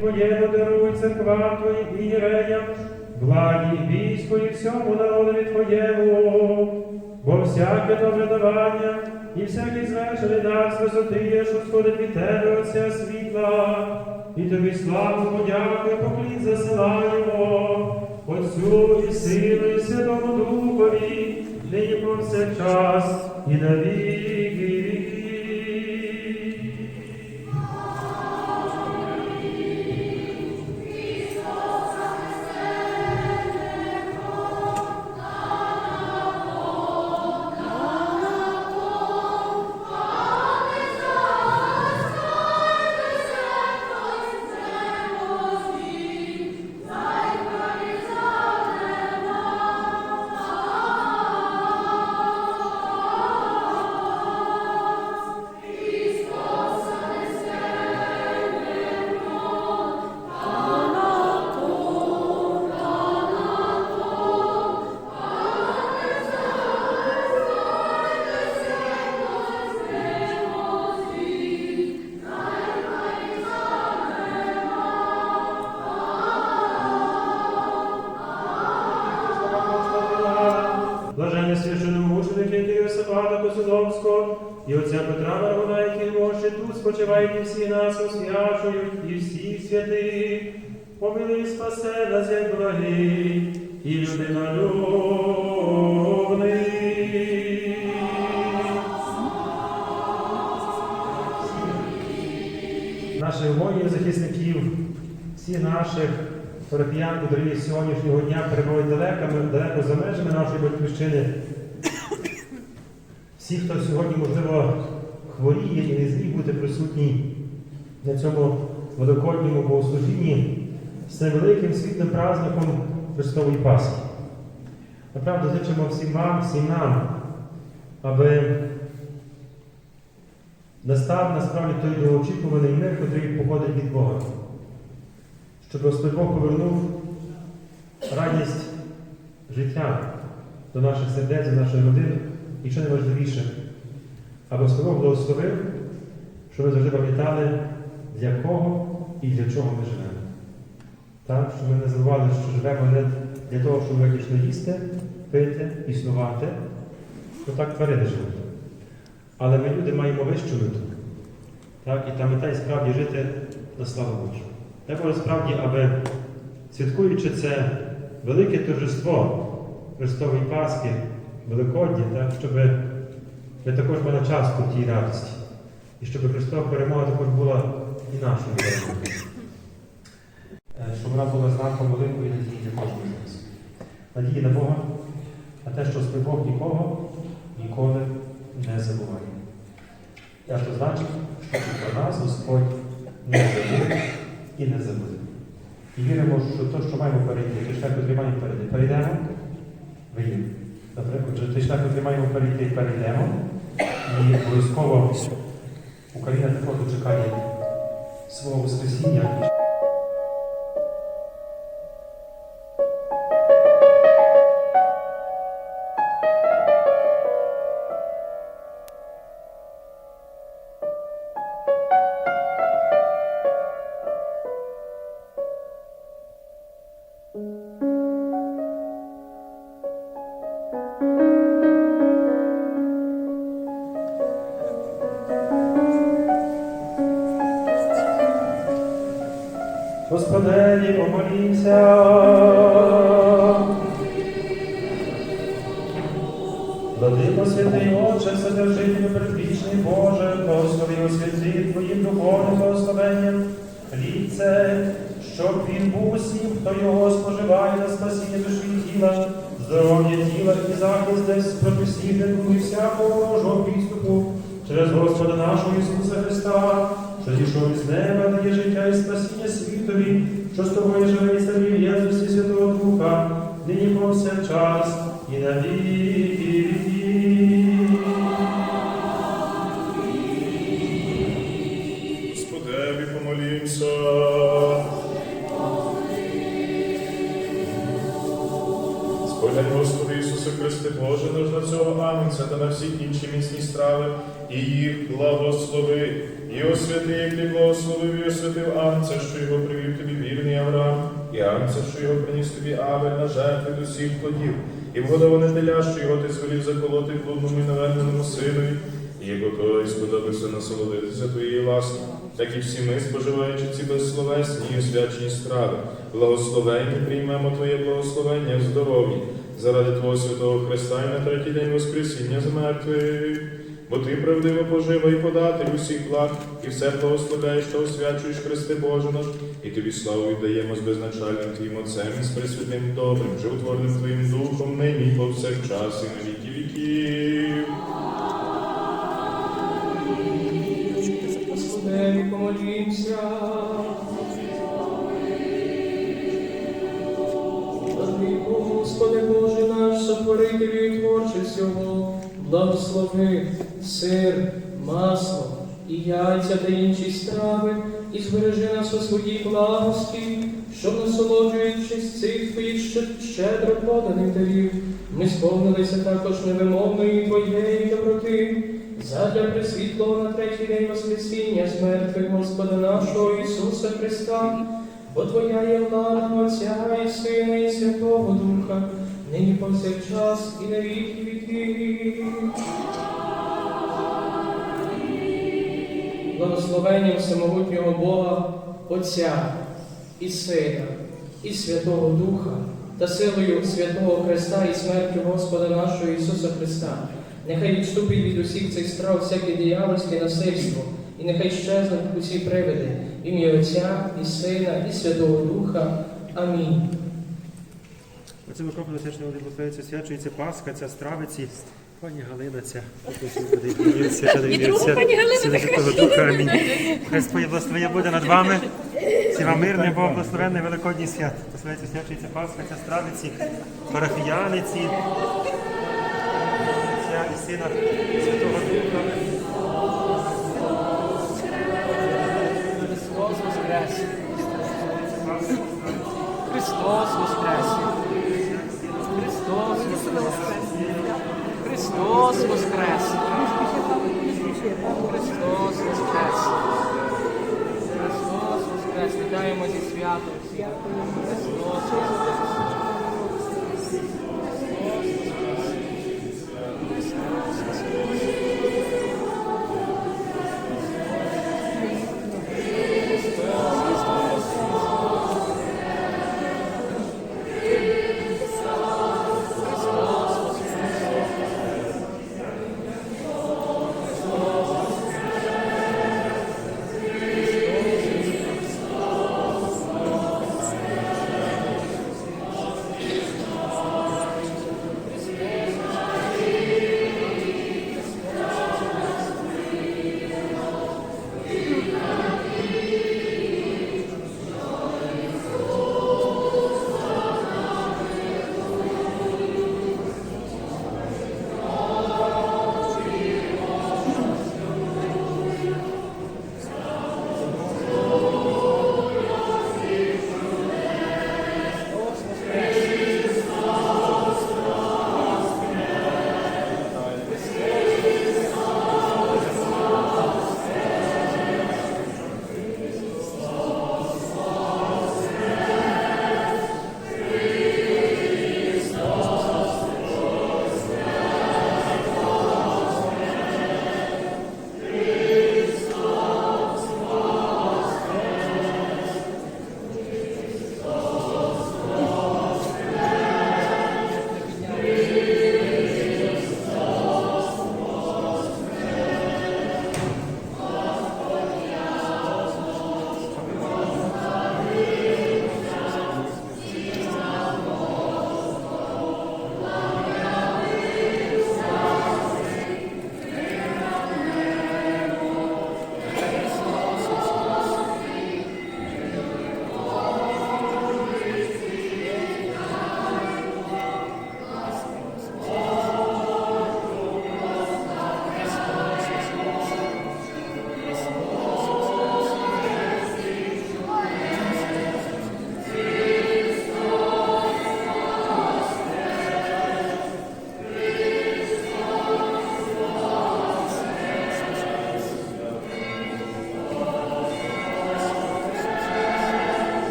Твоєму даруй церква Твоїм і єреям, владі і і всьому народові Твоєму, бо всяке добре давання і всякий звершений дар з висоти є, що сходить від Тебе, Отця світла, і Тобі славу, подяку поклін засилаємо, Отцю і Сину, і Святому Духові, нині повсякчас і на Помилуй спасе нас, як благий, і людинолюбний. Наших воїнів, захисників, всі наших парафіян, котрі сьогоднішнього дня перебувають далеко, далеко за межами нашої батьківщини. Всі, хто сьогодні, можливо, хворіє і не зміг бути присутній на цьому великодньому богослужінні з цим великим світлим праздником Христової Пасхи. Направду зичимо всім вам, всім нам, аби настав насправді той довгоочікуваний мир, який походить від Бога. Щоб Господь Бог повернув радість життя до наших сердець, до нашої родини, і що найважливіше, аби Господь Бог благословив, щоб ми завжди пам'ятали, для кого і для чого ми живемо. Так? Щоб ми не забували, що живемо не для того, щоб виключно їсти, пити, існувати, то так тварини живуть. Але ми люди маємо вищу мету. Так? І та мета і справді жити на славу Божу. Дай Боже справді, аби святкуючи це велике торжество Христової Пасхи, Великодня, так, щоб ми також мали частку в тій радості. І щоб Христова перемога також була і нашою перемогою. Е, Щоб вона була знаком великої надії для кожного з нас. Надії на Бога, на те, що Господь Бог нікого ніколи не забуває. А то значить, що про нас Господь не забуде і не забуде. І віримо, що те, що маємо перейти, той шлях, який маємо перейти, перейдемо, вийдемо. Добре, отже, той шлях, який маємо перейти, перейдемо. І обов'язково Україна також дочекає свого Воскресіння. Владико святий Отче, Вседержителю предвічний Боже, благослови освяти Твоїм духовним благословенням хліб щоб він був усім, хто його споживає на спасіння душі тіла, здоров'я тіла і захист десь проти всіх і всякого ворожого підступу через Господа нашого Ісуса Христа, що зійшов із неба, дає життя і спасіння світові, що з тобою живе і старі в Святого Духа, нині повсякчас і на віки. Господеві помолімся. Господи Ісусе Христе, Боже наш на цього агнця та на всі інші міцні страви, і їх благослови. І освяти, як ти благословив і освятив Агнця, що його привів тобі вірний Авраам, і Агнця, що його приніс тобі Авель на жертви до всіх плодів, і вгодоване теля, що його ти звелів заколоти блудному і наверненому синові, і той сподобався насолодитися твоєї ласки, так і всі ми, споживаючи ці безсловесні і освячені страви, благословенні приймемо Твоє благословення в здоров'ї, заради Твого святого Христа і на третій день Воскресіння з мертвих. Бо ти правдиво пожива і податель усіх благ, і все благословляєш та освячуєш Христе Боже наш, і тобі славу віддаємо з безначальним Твоїм Отцем і з присвятим добрим, животворним Твоїм Духом, нині повсякчас і на віки віків. Господи, помолімся. Господи Боже наш, сотворителю і творче всього, благослови сир, масло і яйця та інші страви, і збережи нас у своїй благості, щоб насолоджуючись цих твоїх щедро поданих дарів, ми сповнилися також невимовної твоєї доброти, задля присвітлого на третій день Воскресіння з мертвих Господа нашого Ісуса Христа, бо Твоя є влада Отця і Сина, і Святого Духа, нині повсякчас і на віки віків. Благословенням всемогутнього Бога, Отця і Сина, і Святого Духа, та силою святого Христа і смертю Господа нашого Ісуса Христа. Нехай відступить від усіх цих страв всякі диявольське насильство, і нехай щезнуть усі привиди, ім'я Отця і Сина, і Святого Духа. Амінь. Оце викроплено теж не свячується Пасха, ця стравиці. Пані Галина, ця І другу пані амінь. Хай Твоє благословення буде над вами. Всіма мирне, Бог благословенне Великодній свят. Благословиться, свячується Пасха, ця стравиці, парафіяниці, Отця і Сина Святого Духа. Христос Воскрес! Христос Воскрес! Христос Воскрес! Христос Воскрес! Христос Воскрес! Христос Воскрес! Вітаємо зі святом! Христос Воскрес!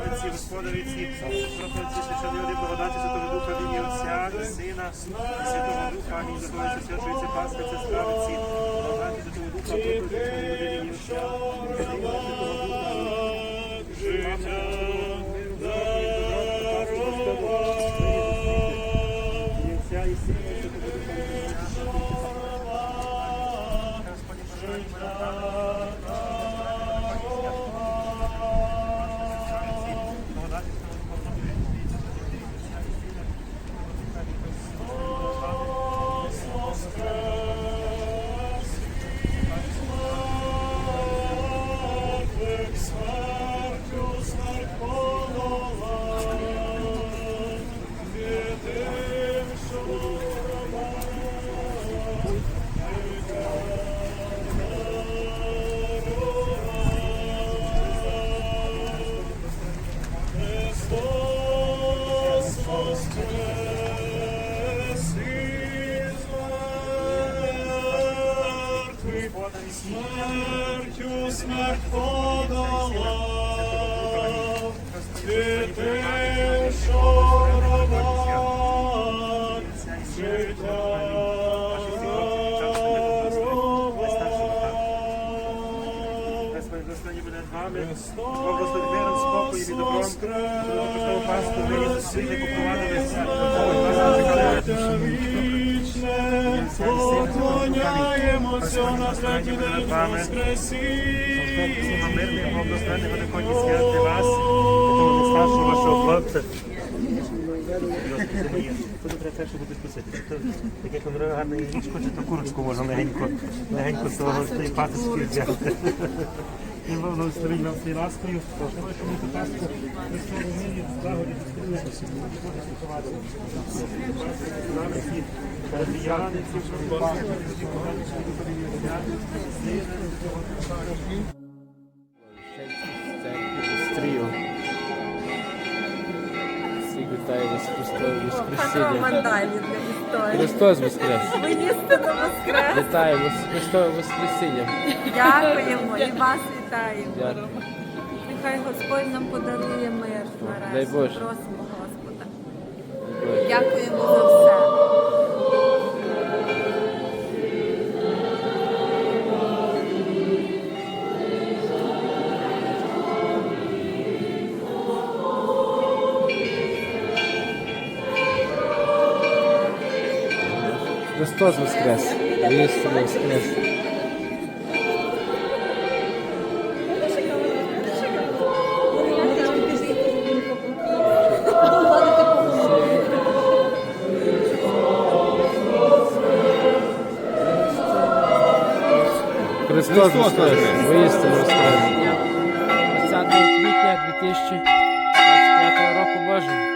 Пасха, це стравиці, Господові ці, проходці священної благодаті Святого Духа, в ім'я Отця Сина, Святого Духа, амінь. Заходиться, свячується Пасха, це стравиці, благодаті Святого Духа, священної води, в ім'я Отця, Святого Духа. Отця і Сина, Бог Господь спокою і добром. Христову Пасху виніс світлі попровадилися. Поклоняємося на третій день спасити. Таке гарне яєчко, чи то курочку можна легенько, легенько з того пасочки взяти. І вам благословить вам ласкою. Тому що паску Христову мирі, злагоді, спільності, буде святкувати. З нами всі християни, всі, що всі погані, що буде святи, сина, Стрію. Всіх вітаю вас Христове Воскресіння. Мандалі для історії. Христос Воскрес! Воістину воскрес. Вітаємо з Христовим Воскресінням. Дякуємо і вас вітаємо. Дякую. Нехай Господь нам подарує мир Дай нарешті. Просимо Господа. Боже. Дякуємо за все. Христос Воскрес! Воістину Воскрес! Христос Воскрес! Воістину Воскрес! 20 квітня 2025 року Божого!